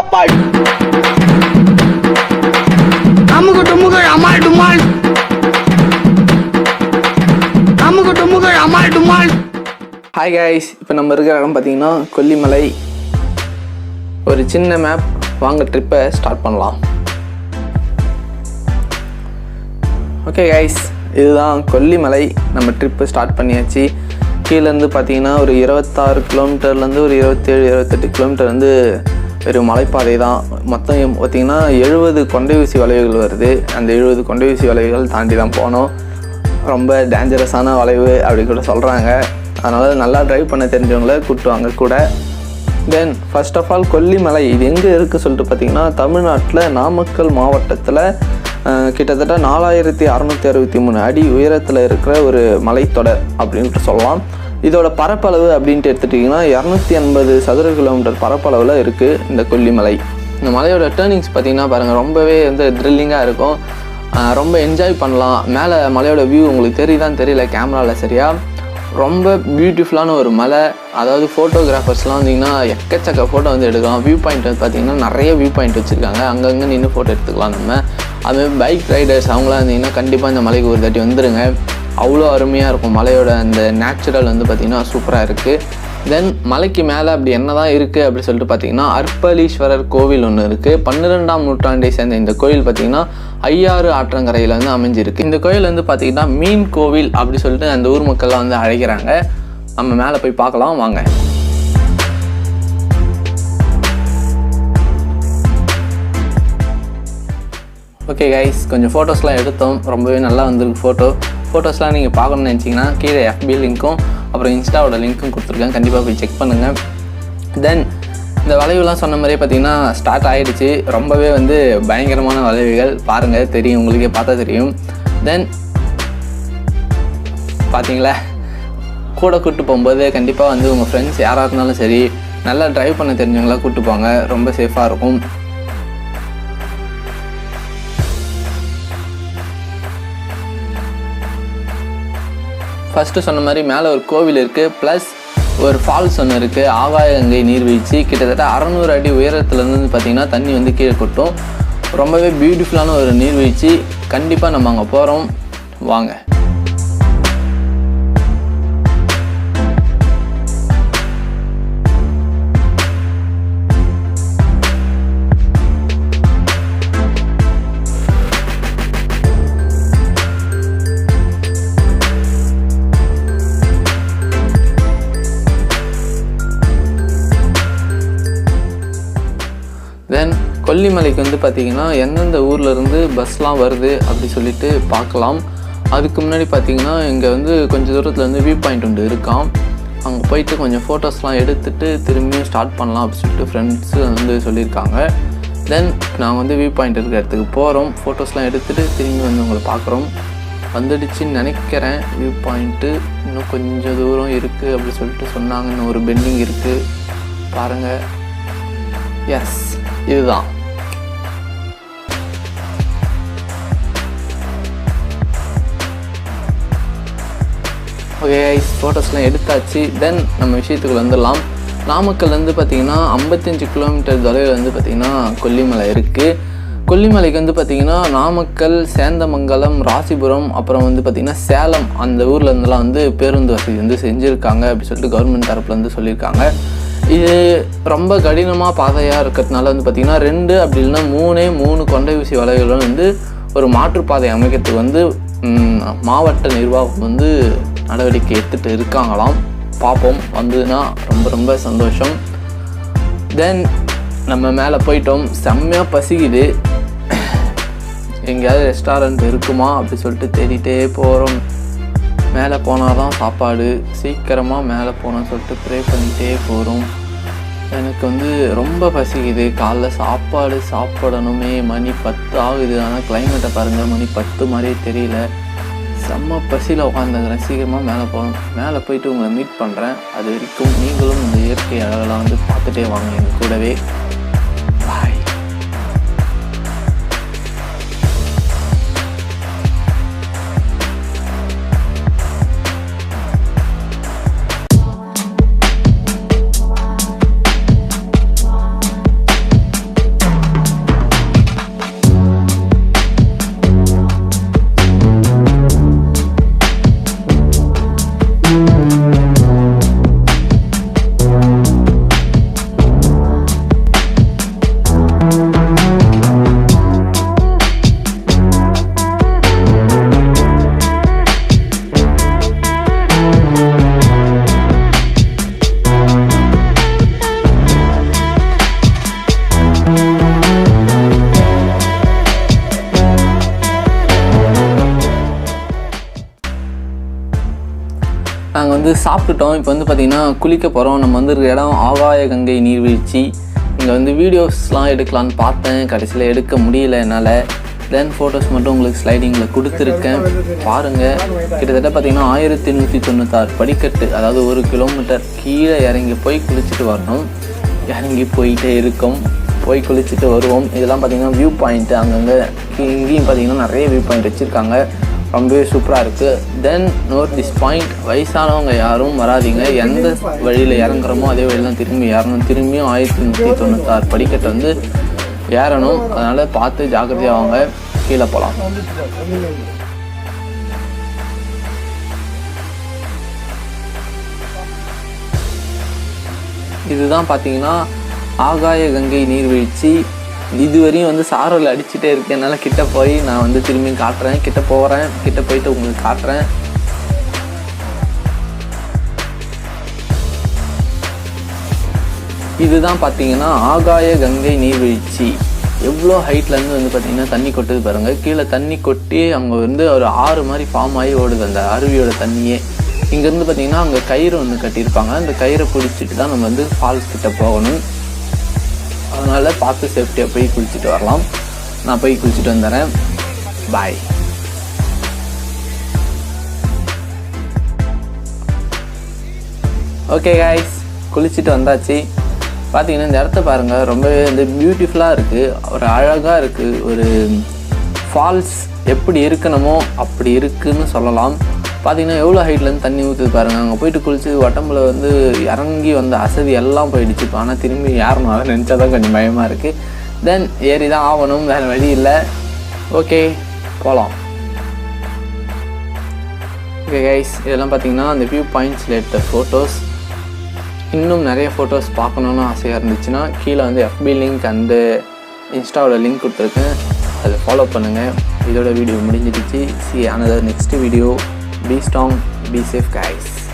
சாப்பாடு. அமுகு டுமுகு அமால் டுமால் அமுகு டுமுகு அமால் டுமால் hi guys இப்போ நம்ம இருக்கிற இடம் பார்த்தீங்கன்னா கொல்லிமலை. ஒரு சின்ன மேப் வாங்க ட்ரிப்பை ஸ்டார்ட் பண்ணலாம். ஓகே கைஸ் இதுதான் கொல்லிமலை. நம்ம ட்ரிப்பு ஸ்டார்ட் பண்ணியாச்சு. கீழேருந்து பார்த்தீங்கன்னா ஒரு இருபத்தாறு கிலோமீட்டர்லேருந்து ஒரு இருபத்தேழு இருபத்தெட்டு கிலோமீட்டர் வந்து வெறும் மலைப்பாதை தான் மொத்தம் பார்த்திங்கன்னா எழுபது கொண்டை ஊசி வளைவுகள் வருது. அந்த எழுபது கொண்டை ஊசி வளைவுகள் தாண்டி தான் போனோம். ரொம்ப டேஞ்சரஸான வளைவு அப்படி கூட சொல்கிறாங்க அதனால் நல்லா ட்ரைவ் பண்ண தெரிஞ்சவங்கள கூட்டுவாங்க கூட. Then first of all Kollimalai. இது எங்கே இருக்குது சொல்லிட்டு பார்த்தீங்கன்னா தமிழ்நாட்டில் நாமக்கல் மாவட்டத்தில் கிட்டத்தட்ட நாலாயிரத்தி அறநூற்றி அறுபத்தி மூணு அடி உயரத்தில் இருக்கிற ஒரு மலைத்தொடர் அப்படின்ட்டு சொல்லலாம் இதோட பரப்பளவு அப்படின்ட்டு எடுத்துட்டிங்கன்னா இரநூத்தி எண்பது சதுர கிலோமீட்டர் பரப்பளவில் இருக்குது இந்த கொல்லிமலை. இந்த மலையோட டேர்னிங்ஸ் பார்த்தீங்கன்னா பாருங்கள் ரொம்பவே வந்து த்ரில்லிங்காக இருக்கும். ரொம்ப என்ஜாய் பண்ணலாம். மேலே மலையோட வியூ உங்களுக்கு தெரியுதான்னு தெரியல கேமராவில் சரியா. ரொம்ப பியூட்டிஃபுல்லான ஒரு மலை. அதாவது ஃபோட்டோகிராஃபர்ஸ்லாம் வந்தீங்கன்னா எக்கச்சக்க ஃபோட்டோ வந்து எடுக்கலாம். வியூ பாயிண்ட் வந்து பார்த்தீங்கன்னா நிறைய வியூ பாயிண்ட் வச்சுருக்காங்க. அங்கங்கே நின்று ஃபோட்டோ எடுத்துக்கலாம் நம்ம. அதுமாதிரி பைக் ரைடர்ஸ் அவங்களாம் இருந்தீங்கன்னா கண்டிப்பாக இந்த மலைக்கு ஒரு தாட்டி வந்துடுங்க அவ்வளோ அருமையாக இருக்கும். மலையோட அந்த நேச்சுரல் வந்து பார்த்திங்கன்னா சூப்பராக இருக்குது தென் மலைக்கு மேலே அப்படி என்ன தான் இருக்குது அப்படி சொல்லிட்டு பார்த்தீங்கன்னா அர்ப்பலீஸ்வரர் கோவில் ஒன்று இருக்குது பன்னிரெண்டாம் நூற்றாண்டை சேர்ந்த இந்த கோவில் பார்த்தீங்கன்னா ஐயாறு ஆற்றங்கரையில் வந்து அமைஞ்சிருக்கு. இந்த கோயில் வந்து பார்த்திங்கன்னா மீன் கோவில் அப்படி சொல்லிட்டு அந்த ஊர் மக்கள்லாம் வந்து அழைக்கிறாங்க. நம்ம மேலே போய் பார்க்கலாம் வாங்க. ஓகே கைஸ் கொஞ்சம் ஃபோட்டோஸ்லாம் எடுத்தோம். ரொம்பவே நல்லா வந்திருக்கு ஃபோட்டோ ஃபோட்டோஸ்லாம் நீங்கள் பார்க்கணும்னு நினச்சிங்கன்னா கீழே எஃபி லிங்க்கும் அப்புறம் இன்ஸ்டாவோட லிங்க்கும் கொடுத்துருக்கேன். கண்டிப்பாக போய் செக் பண்ணுங்கள் தென் இந்த வளைவுலாம் சொன்ன மாதிரியே பார்த்தீங்கன்னா ஸ்டார்ட் ஆகிடுச்சு ரொம்பவே வந்து பயங்கரமான வளைவுகள். பாருங்கள் தெரியும். உங்களுக்கே பார்த்தா தெரியும். தென் பார்த்தீங்களா? கூட கூட்டு போகும்போது கண்டிப்பாக வந்து உங்கள் ஃப்ரெண்ட்ஸ் யாராக இருந்தாலும் சரி நல்லா ட்ரைவ் பண்ண தெரிஞ்சவங்களாம் கூப்பிட்டு போங்க. ரொம்ப சேஃபாக இருக்கும். ஃபஸ்ட்டு சொன்ன மாதிரி மேலே ஒரு கோவில் இருக்குது ப்ளஸ் ஒரு ஃபால்ஸ் ஒன்று இருக்குது ஆகாயங்கை நீர்வீழ்ச்சி. கிட்டத்தட்ட அறநூறு அடி உயரத்துலேருந்து வந்து பார்த்திங்கன்னா தண்ணி வந்து கீழே கொட்டும். ரொம்பவே பியூட்டிஃபுல்லான ஒரு நீர்வீழ்ச்சி. கண்டிப்பாக நம்ம அங்கே போகிறோம் வாங்க. கொல்லிமலைக்கு வந்து பார்த்திங்கன்னா எந்தெந்த ஊரில் இருந்து பஸ்லாம் வருது அப்படி சொல்லிட்டு பார்க்கலாம். அதுக்கு முன்னாடி பார்த்திங்கன்னா இங்கே வந்து கொஞ்சம் தூரத்தில் வந்து வியூ பாயிண்ட் ஒன்று இருக்காம். அங்கே போயிட்டு கொஞ்சம் ஃபோட்டோஸ்லாம் எடுத்துகிட்டு திரும்பியும் ஸ்டார்ட் பண்ணலாம் அப்படின்னு சொல்லிட்டு ஃப்ரெண்ட்ஸு வந்து சொல்லியிருக்காங்க. தென் நாங்கள் வந்து வியூ பாயிண்ட் இருக்கிற இடத்துக்கு போகிறோம் ஃபோட்டோஸ்லாம் எடுத்துகிட்டு திரும்பி வந்து உங்களை பார்க்குறோம். வந்துடுச்சுன்னு நினைக்கிறேன். வியூ பாயிண்ட்டு இன்னும் கொஞ்சம் தூரம் இருக்குது அப்படி சொல்லிட்டு சொன்னாங்க இன்னும் ஒரு பெண்டிங் இருக்குது பாருங்கள் எஸ் இதுதான். ஓகே ஐஸ் ஃபோட்டோஸ்லாம் எடுத்தாச்சு. தென் நம்ம விஷயத்துக்கு வந்துடலாம். நாமக்கல்லேருந்து பார்த்தீங்கன்னா ஐம்பத்தஞ்சு கிலோமீட்டர் தொலைவில் வந்து பார்த்திங்கன்னா கொல்லிமலை இருக்குது கொல்லிமலைக்கு வந்து பார்த்திங்கன்னா நாமக்கல் சேந்தமங்கலம் ராசிபுரம் அப்புறம் வந்து பார்த்திங்கன்னா சேலம் அந்த ஊர்லேருந்துலாம் இருந்தெல்லாம் வந்து பேருந்து வசதி வந்து செஞ்சுருக்காங்க அப்படி சொல்லிட்டு கவர்மெண்ட் தரப்புலேருந்து சொல்லியிருக்காங்க. இது ரொம்ப கடினமாக பாதையாக இருக்கிறதுனால வந்து பார்த்திங்கன்னா ரெண்டு அப்படி இல்லைன்னா மூணே மூணு கொண்டை ஊசி வலைகளும் வந்து ஒரு மாற்றுப்பாதை அமைக்கிறதுக்கு வந்து மாவட்ட நிர்வாகம் வந்து நடவடிக்கை எடுத்துகிட்டு இருக்காங்களாம். பார்ப்போம். வந்ததுன்னா ரொம்ப ரொம்ப சந்தோஷம். தென் நம்ம மேலே போயிட்டோம். செம்மையாக பசிக்குது. எங்கேயாவது ரெஸ்டாரண்ட் இருக்குமா அப்படி சொல்லிட்டு தேடிட்டே போகிறோம் மேலே போனால் தான் சாப்பாடு. சீக்கிரமாக மேலே போகணும்னு சொல்லிட்டு ப்ரே பண்ணிகிட்டே போகிறோம் எனக்கு வந்து ரொம்ப பசிக்குது. காலைல சாப்பாடு சாப்பிடணுமே. மணி பத்து ஆகுது ஆனால் கிளைமேட்டை பாருங்கள் மணி பத்து மாதிரியே தெரியல. செம்ம பசியில் உட்காந்துக்கிறேன் சீக்கிரமாக மேலே போகணும். மேலே போயிட்டு உங்களை மீட் பண்ணுறேன் அது வரைக்கும் நீங்களும் இந்த இயற்கை அழகெல்லாம் வந்து பார்த்துட்டே வாங்க. எங்கள் கூடவே வந்து சாப்பிட்டுட்டோம். இப்போ வந்து பார்த்திங்கன்னா குளிக்க போகிறோம் நம்ம வந்து இருக்கிற இடம் ஆகாய கங்கை நீர்வீழ்ச்சி. இங்கே வந்து வீடியோஸ்லாம் எடுக்கலான்னு பார்த்தேன். கடைசியில் எடுக்க முடியல என்னால். தென் ஃபோட்டோஸ் மட்டும் உங்களுக்கு ஸ்லைடிங்கில் கொடுத்துருக்கேன். பாருங்கள் கிட்டத்தட்ட பார்த்தீங்கன்னா ஆயிரத்தி நூற்றி தொண்ணூத்தாறு படிக்கட்டு அதாவது ஒரு கிலோமீட்டர் கீழே இறங்கி போய் குளிச்சுட்டு வரணும். இறங்கி போயிட்டே இருக்கோம். போய் குளிச்சுட்டு வருவோம். இதெல்லாம் பார்த்தீங்கன்னா வியூ பாயிண்ட்டு அங்கங்கே. இங்கேயும் பார்த்தீங்கன்னா நிறைய வியூ பாயிண்ட் வச்சுருக்காங்க. ரொம்பவே சூப்பராக இருக்குது தென் நோட் திஸ் பாயிண்ட் வயசானவங்க யாரும் வராதீங்க. எந்த வழியில் இறங்குறோமோ அதே வழியில் தான் திரும்பி ஏறணும். திரும்பியும் ஆயிரத்தி நூற்றி தொண்ணூத்தாறு படிக்கட்டு வந்து ஏறணும். அதனால் பார்த்து ஜாக்கிரதையாக கீழே போகலாம் இதுதான் பார்த்தீங்கன்னா ஆகாய கங்கை நீர்வீழ்ச்சி இதுவரையும் வந்து சாரல் அடிச்சுட்டே இருக்கு என்னால் கிட்ட போய் நான் வந்து திரும்பி காட்டுறேன். கிட்ட போகிறேன் கிட்ட போயிட்டு உங்களுக்கு காட்டுறேன். இதுதான் பார்த்தீங்கன்னா ஆகாய கங்கை நீர்வீழ்ச்சி. எவ்வளோ ஹைட்லேருந்து வந்து பார்த்தீங்கன்னா தண்ணி கொட்டுது பாருங்கள் கீழே தண்ணி கொட்டி அங்கே வந்து ஒரு ஆறு மாதிரி ஃபார்ம் ஆகி ஓடுது அந்த அருவியோட தண்ணியே. இங்கேருந்து பார்த்தீங்கன்னா அங்கே கயிறு ஒன்று கட்டியிருப்பாங்க. அந்த கயிறை பிடிச்சிட்டு தான் நம்ம வந்து ஃபால்ஸ் கிட்டே போகணும். அதனால் பார்த்து சேஃப்டியாக போய் குளிச்சுட்டு வரலாம். நான் போய் குளிச்சுட்டு வந்துடுறேன் பாய் ஓகே காய்ஸ் குளிச்சுட்டு வந்தாச்சு. பார்த்தீங்கன்னா இந்த இடத்த பாருங்கள் ரொம்பவே வந்து பியூட்டிஃபுல்லாக இருக்குது ஒரு அழகாக இருக்குது ஒரு ஃபால்ஸ் எப்படி இருக்கணுமோ அப்படி இருக்குன்னு சொல்லலாம். பார்த்தீங்கன்னா எவ்வளோ ஹைட்லேருந்து தண்ணி ஊற்றுது பாருங்கள் அங்கே போயிட்டு குளித்து உடம்புல வந்து இறங்கி வந்த அசதி எல்லாம் போயிடுச்சு. இப்போ ஆனால் திரும்பி ஏறணும். அதை நினச்சா தான் கொஞ்சம் பயமாக இருக்குது தென் ஏறி தான் ஆகணும். வேறு வழி இல்லை. ஓகே போகலாம் ஓகே கைஸ் இதெல்லாம் பார்த்தீங்கன்னா அந்த வியூ பாயிண்ட்ஸில் எடுத்த ஃபோட்டோஸ் இன்னும் நிறைய ஃபோட்டோஸ் பார்க்கணுன்னு ஆசையாக இருந்துச்சுன்னா கீழே வந்து எஃபி லிங்க் அண்டு இன்ஸ்டாவில் லிங்க் கொடுத்துருக்கேன். அதை ஃபாலோ பண்ணுங்கள் இதோட வீடியோ முடிஞ்சிடுச்சு. See another next video be strong be safe guys.